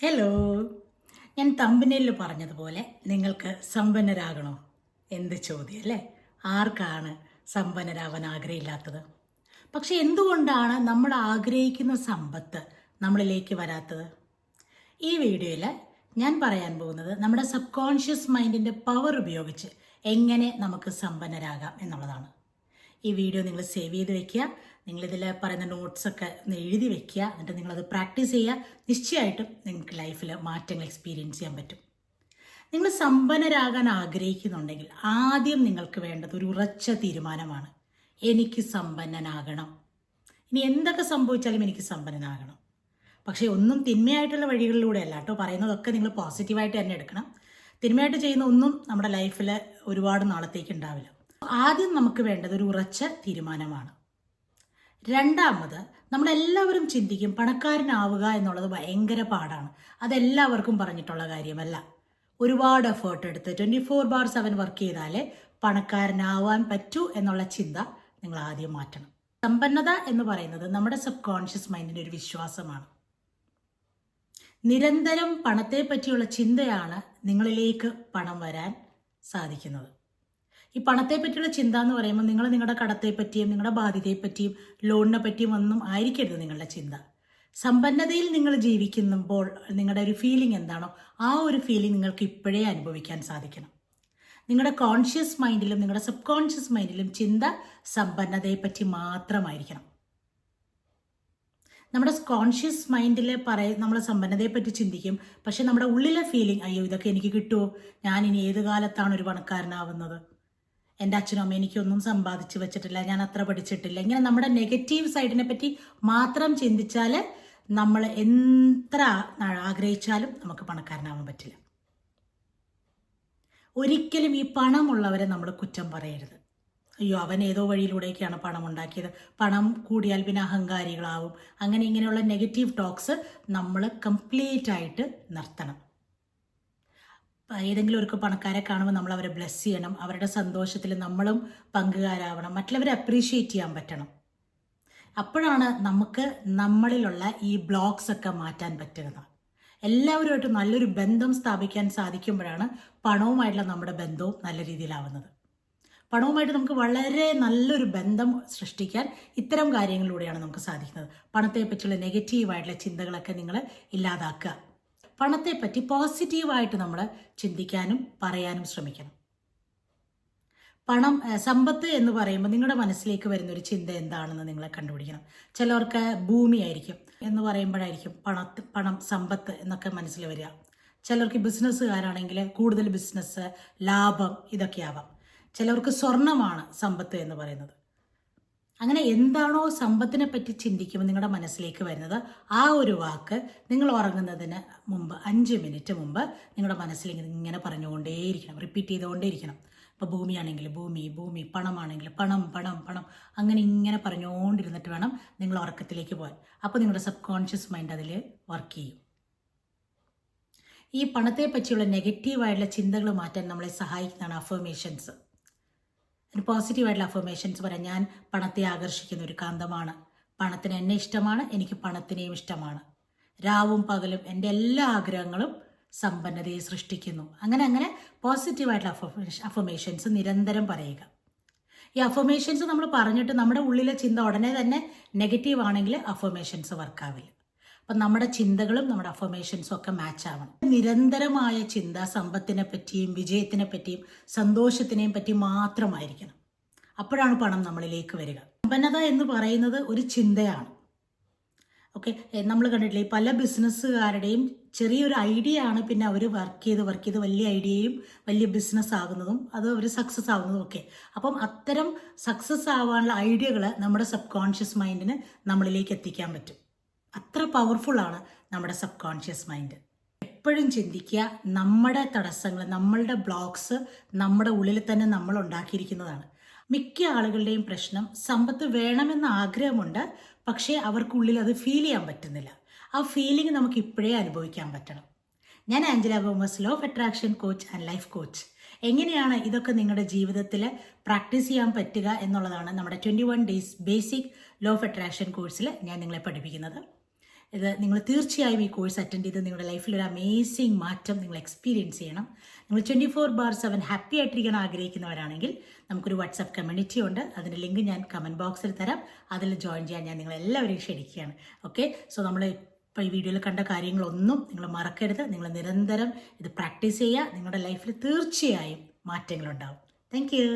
Hello ഞാൻ തമ്പനയിൽ പറഞ്ഞതുപോലെ നിങ്ങൾക്ക് സമ്പന്നരാകണോ? എന്ത് ചോദ്യം അല്ലേ? ആർക്കാണ് സമ്പന്നരാവാൻ ആഗ്രഹമില്ലാത്തത്? പക്ഷെ എന്തുകൊണ്ടാണ് നമ്മൾ ആഗ്രഹിക്കുന്ന സമ്പത്ത് നമ്മളിലേക്ക് വരാത്തത്? ഈ വീഡിയോയിൽ ഞാൻ പറയാൻ പോകുന്നത് നമ്മുടെ സബ് കോൺഷ്യസ് മൈൻഡിന്റെ പവർ ഉപയോഗിച്ച് എങ്ങനെ നമുക്ക് സമ്പന്നരാകാം എന്നുള്ളതാണ്. ഈ വീഡിയോ നിങ്ങൾ സേവ് ചെയ്ത് വെക്കുക. നിങ്ങളിതിൽ പറയുന്ന നോട്ട്സൊക്കെ ഒന്ന് എഴുതി വെക്കുക. എന്നിട്ട് നിങ്ങളത് പ്രാക്ടീസ് ചെയ്യുക. നിശ്ചയമായിട്ടും നിങ്ങൾക്ക് ലൈഫിൽ മാറ്റങ്ങൾ എക്സ്പീരിയൻസ് ചെയ്യാൻ പറ്റും. നിങ്ങൾ സമ്പന്നരാകാൻ ആഗ്രഹിക്കുന്നുണ്ടെങ്കിൽ ആദ്യം നിങ്ങൾക്ക് വേണ്ടത് ഒരു ഉറച്ച തീരുമാനമാണ്. എനിക്ക് സമ്പന്നനാകണം. ഇനി എന്തൊക്കെ സംഭവിച്ചാലും എനിക്ക് സമ്പന്നനാകണം. പക്ഷേ ഒന്നും തിന്മയായിട്ടുള്ള വഴികളിലൂടെ അല്ല കേട്ടോ. പറയുന്നതൊക്കെ നിങ്ങൾ പോസിറ്റീവായിട്ട് തന്നെ എടുക്കണം. തിന്മയായിട്ട് ചെയ്യുന്ന ഒന്നും നമ്മുടെ ലൈഫിൽ ഒരുപാട് നാളത്തേക്ക് ഉണ്ടാവില്ല. ആദ്യം നമുക്ക് വേണ്ടത് ഒരു ഉറച്ച തീരുമാനമാണ്. രണ്ടാമത് നമ്മളെല്ലാവരും ചിന്തിക്കും പണക്കാരനാവുക എന്നുള്ളത് ഭയങ്കര പാടാണ്. അതെല്ലാവർക്കും പറഞ്ഞിട്ടുള്ള കാര്യമല്ല. ഒരുപാട് എഫേർട്ട് എടുത്ത് twenty four by seven work ചെയ്താലേ പണക്കാരനാവാൻ പറ്റൂ എന്നുള്ള ചിന്ത നിങ്ങൾ ആദ്യം മാറ്റണം. സമ്പന്നത എന്ന് പറയുന്നത് നമ്മുടെ സബ് കോൺഷ്യസ് മൈൻഡിന്റെ ഒരു വിശ്വാസമാണ്. നിരന്തരം പണത്തെ പറ്റിയുള്ള ചിന്തയാണ് നിങ്ങളിലേക്ക് പണം വരാൻ സാധിക്കുന്നത്. ഈ പണത്തെ പറ്റിയുള്ള ചിന്ത എന്ന് പറയുമ്പോൾ നിങ്ങൾ നിങ്ങളുടെ കടത്തെ പറ്റിയും നിങ്ങളുടെ ബാധ്യതയെ പറ്റിയും ലോണിനെ പറ്റിയും ഒന്നും ആയിരിക്കരുത് നിങ്ങളുടെ ചിന്ത. സമ്പന്നതയിൽ നിങ്ങൾ ജീവിക്കുമ്പോൾ നിങ്ങളുടെ ഒരു ഫീലിംഗ് എന്താണോ ആ ഒരു ഫീലിംഗ് നിങ്ങൾക്ക് ഇപ്പോഴേ അനുഭവിക്കാൻ സാധിക്കണം. നിങ്ങളുടെ കോൺഷ്യസ് മൈൻഡിലും നിങ്ങളുടെ സബ് കോൺഷ്യസ് മൈൻഡിലും ചിന്ത സമ്പന്നതയെ പറ്റി മാത്രമായിരിക്കണം. നമ്മുടെ കോൺഷ്യസ് മൈൻഡിൽ പറയ നമ്മൾ സമ്പന്നതയെ പറ്റി ചിന്തിക്കും പക്ഷെ നമ്മുടെ ഉള്ളിലെ ഫീലിംഗ് അയ്യോ ഇതൊക്കെ എനിക്ക് കിട്ടുമോ ഞാൻ ഇനി ഏത് കാലത്താണ് ഒരു പണക്കാരനാവുന്നത്? എന്റെ അച്ഛനും അമ്മ എനിക്കൊന്നും സമ്പാദിച്ചു വെച്ചിട്ടില്ല ഞാൻ അത്ര പഠിച്ചിട്ടില്ല. ഇങ്ങനെ നമ്മുടെ നെഗറ്റീവ് സൈഡിനെ പറ്റി മാത്രം ചിന്തിച്ചാൽ നമ്മൾ എത്ര ആഗ്രഹിച്ചാലും നമുക്ക് പണക്കാരനാവാൻ പറ്റില്ല. ഒരിക്കലും ഈ പണമുള്ളവരെ നമ്മൾ കുറ്റം പറയരുത്. അയ്യോ അവൻ ഏതോ വഴിയിലൂടെയൊക്കെയാണ് പണം ഉണ്ടാക്കിയത്. പണം കൂടിയാൽ പിന്നെ അഹങ്കാരികളാവും. അങ്ങനെ ഇങ്ങനെയുള്ള നെഗറ്റീവ് ടോക്സ് നമ്മൾ കംപ്ലീറ്റ് ആയിട്ട് നിർത്തണം. ഏതെങ്കിലും ഒരു പണക്കാരെ കാണുമ്പോൾ നമ്മൾ അവരെ ബ്ലെസ് ചെയ്യണം. അവരുടെ സന്തോഷത്തിൽ നമ്മളും പങ്കുകാരാവണം. മറ്റുള്ളവരെ അപ്രീഷിയേറ്റ് ചെയ്യാൻ പറ്റണം. അപ്പോഴാണ് നമുക്ക് നമ്മളിലുള്ള ഈ ബ്ലോക്സ് ഒക്കെ മാറ്റാൻ പറ്റുന്നത്. എല്ലാവരുമായിട്ട് നല്ലൊരു ബന്ധം സ്ഥാപിക്കാൻ സാധിക്കുമ്പോഴാണ് പണവുമായിട്ടുള്ള നമ്മുടെ ബന്ധവും നല്ല രീതിയിലാവുന്നത്. പണവുമായിട്ട് നമുക്ക് വളരെ നല്ലൊരു ബന്ധം സൃഷ്ടിക്കാൻ ഇത്തരം കാര്യങ്ങളിലൂടെയാണ് നമുക്ക് സാധിക്കുന്നത്. പണത്തെ പറ്റിയുള്ള നെഗറ്റീവായിട്ടുള്ള ചിന്തകളൊക്കെ നിങ്ങൾ ഇല്ലാതാക്കുക. പണത്തെ പറ്റി പോസിറ്റീവായിട്ട് നമ്മൾ ചിന്തിക്കാനും പറയാനും ശ്രമിക്കണം. പണം സമ്പത്ത് എന്ന് പറയുമ്പോൾ നിങ്ങളുടെ മനസ്സിലേക്ക് വരുന്ന ഒരു ചിന്ത എന്താണെന്ന് നിങ്ങളെ കണ്ടുപിടിക്കണം. ചിലവർക്ക് ഭൂമിയായിരിക്കും എന്ന് പറയുമ്പോഴായിരിക്കും പണത്ത് പണം സമ്പത്ത് എന്നൊക്കെ മനസ്സിൽ വരിക. ചിലർക്ക് ബിസിനസ്സുകാരാണെങ്കിൽ കൂടുതൽ ബിസിനസ് ലാഭം ഇതൊക്കെ ആവാം ചിലർക്ക് സ്വർണമാണ് സമ്പത്ത് എന്ന് പറയുന്നത്. അങ്ങനെ എന്താണോ സമ്പത്തിനെ പറ്റി ചിന്തിക്കുമ്പോൾ നിങ്ങളുടെ മനസ്സിലേക്ക് വരുന്നത് ആ ഒരു വാക്ക് നിങ്ങൾ ഉറങ്ങുന്നതിന് മുമ്പ് അഞ്ച് മിനിറ്റ് മുമ്പ് നിങ്ങളുടെ ഇങ്ങനെ ഇങ്ങനെ പറഞ്ഞുകൊണ്ടേയിരിക്കണം റിപ്പീറ്റ് ചെയ്തുകൊണ്ടേയിരിക്കണം. ഇപ്പോൾ ഭൂമിയാണെങ്കിൽ ഭൂമി ഭൂമി പണമാണെങ്കിൽ പണം പണം പണം അങ്ങനെ ഇങ്ങനെ പറഞ്ഞുകൊണ്ടിരുന്നിട്ട് വേണം നിങ്ങൾ ഉറക്കത്തിലേക്ക് പോകാൻ അപ്പോൾ നിങ്ങളുടെ സബ് കോൺഷ്യസ് മൈൻഡ് അതിൽ വർക്ക് ചെയ്യും. ഈ പണത്തെ പറ്റിയുള്ള നെഗറ്റീവായിട്ടുള്ള ചിന്തകൾ മാറ്റാൻ നമ്മളെ സഹായിക്കുന്നതാണ് അഫർമേഷൻസ് ഒരു പോസിറ്റീവായിട്ടുള്ള അഫർമേഷൻസ് പറയാം ഞാൻ പണത്തെ ആകർഷിക്കുന്ന ഒരു കാന്തമാണ്. പണത്തിന് എന്നെ ഇഷ്ടമാണ് എനിക്ക് പണത്തിനെയും ഇഷ്ടമാണ്. രാവും പകലും എന്റെ എല്ലാ ആഗ്രഹങ്ങളും സമ്പന്നതയെ സൃഷ്ടിക്കുന്നു. അങ്ങനെ അങ്ങനെ പോസിറ്റീവായിട്ടുള്ള അഫർമേഷൻസ് നിരന്തരം പറയുക. ഈ അഫർമേഷൻസ് നമ്മൾ പറഞ്ഞിട്ട് നമ്മുടെ ഉള്ളിലെ ചിന്ത ഉടനെ തന്നെ നെഗറ്റീവ് ആണെങ്കിൽ അഫർമേഷൻസ് വർക്കാവില്ല അപ്പം നമ്മുടെ ചിന്തകളും നമ്മുടെ അഫർമേഷൻസും ഒക്കെ മാച്ച് ആവണം. നിരന്തരമായ ചിന്ത സമ്പത്തിനെ പറ്റിയും വിജയത്തിനെ പറ്റിയും സന്തോഷത്തിനെയും പറ്റി മാത്രമായിരിക്കണം. അപ്പോഴാണ് പണം നമ്മളിലേക്ക് വരിക. സമ്പന്നത എന്ന് പറയുന്നത് ഒരു ചിന്തയാണ്. ഓക്കെ നമ്മൾ കണ്ടിട്ടില്ലേ പല ബിസിനസ്സുകാരുടെയും ചെറിയൊരു ഐഡിയ ആണ് പിന്നെ അവർ വർക്ക് ചെയ്ത് വർക്ക് ചെയ്ത് വലിയ ഐഡിയയും വലിയ ബിസിനസ് ആകുന്നതും അത് ഒരു സക്സസ് ആകുന്നതും ഒക്കെ. അപ്പം അത്തരം സക്സസ് ആവാനുള്ള ഐഡിയകൾ നമ്മുടെ സബ് കോൺഷ്യസ് മൈൻഡിന് നമ്മളിലേക്ക് എത്തിക്കാൻ പറ്റും. അത്ര പവർഫുൾ ആണ് നമ്മുടെ സബ് കോൺഷ്യസ് മൈൻഡ് എപ്പോഴും ചിന്തിക്കുക നമ്മുടെ തടസ്സങ്ങൾ നമ്മളുടെ ബ്ലോക്സ് നമ്മുടെ ഉള്ളിൽ തന്നെ നമ്മൾ ഉണ്ടാക്കിയിരിക്കുന്നതാണ്. മിക്ക ആളുകളുടെയും പ്രശ്നം സമ്പത്ത് വേണമെന്ന ആഗ്രഹമുണ്ട് പക്ഷേ അവർക്കുള്ളിൽ അത് ഫീൽ ചെയ്യാൻ പറ്റുന്നില്ല. ആ ഫീലിംഗ് നമുക്ക് ഇപ്പോഴേ അനുഭവിക്കാൻ പറ്റണം. ഞാൻ Angela Boumous law of attraction coach and life coach എങ്ങനെയാണ് ഇതൊക്കെ നിങ്ങളുടെ ജീവിതത്തിൽ പ്രാക്ടീസ് ചെയ്യാൻ പറ്റുക എന്നുള്ളതാണ് നമ്മുടെ twenty one days basic law of attraction കോഴ്സിൽ ഞാൻ നിങ്ങളെ പഠിപ്പിക്കുന്നത്. ഇത് നിങ്ങൾ തീർച്ചയായും ഈ കോഴ്സ് അറ്റൻഡ് ചെയ്ത് നിങ്ങളുടെ ലൈഫിൽ ഒരു അമേസിങ് മാറ്റം നിങ്ങൾ എക്സ്പീരിയൻസ് ചെയ്യണം. നിങ്ങൾ twenty four by seven happy ആയിട്ടിരിക്കാൻ ആഗ്രഹിക്കുന്നവരാണെങ്കിൽ നമുക്കൊരു വാട്സാപ്പ് കമ്മ്യൂണിറ്റി ഉണ്ട്. അതിന്റെ ലിങ്ക് ഞാൻ കമന്റ് ബോക്സിൽ തരാം. അതിൽ ജോയിൻ ചെയ്യാൻ ഞാൻ നിങ്ങളെല്ലാവരെയും ക്ഷണിക്കുകയാണ്. ഓക്കെ സോ നമ്മൾ ഇപ്പോൾ ഈ വീഡിയോയിൽ കണ്ട കാര്യങ്ങളൊന്നും നിങ്ങൾ മറക്കരുത്. നിങ്ങൾ നിരന്തരം ഇത് പ്രാക്ടീസ് ചെയ്യുക. നിങ്ങളുടെ ലൈഫിൽ തീർച്ചയായും മാറ്റങ്ങളുണ്ടാവും. Thank you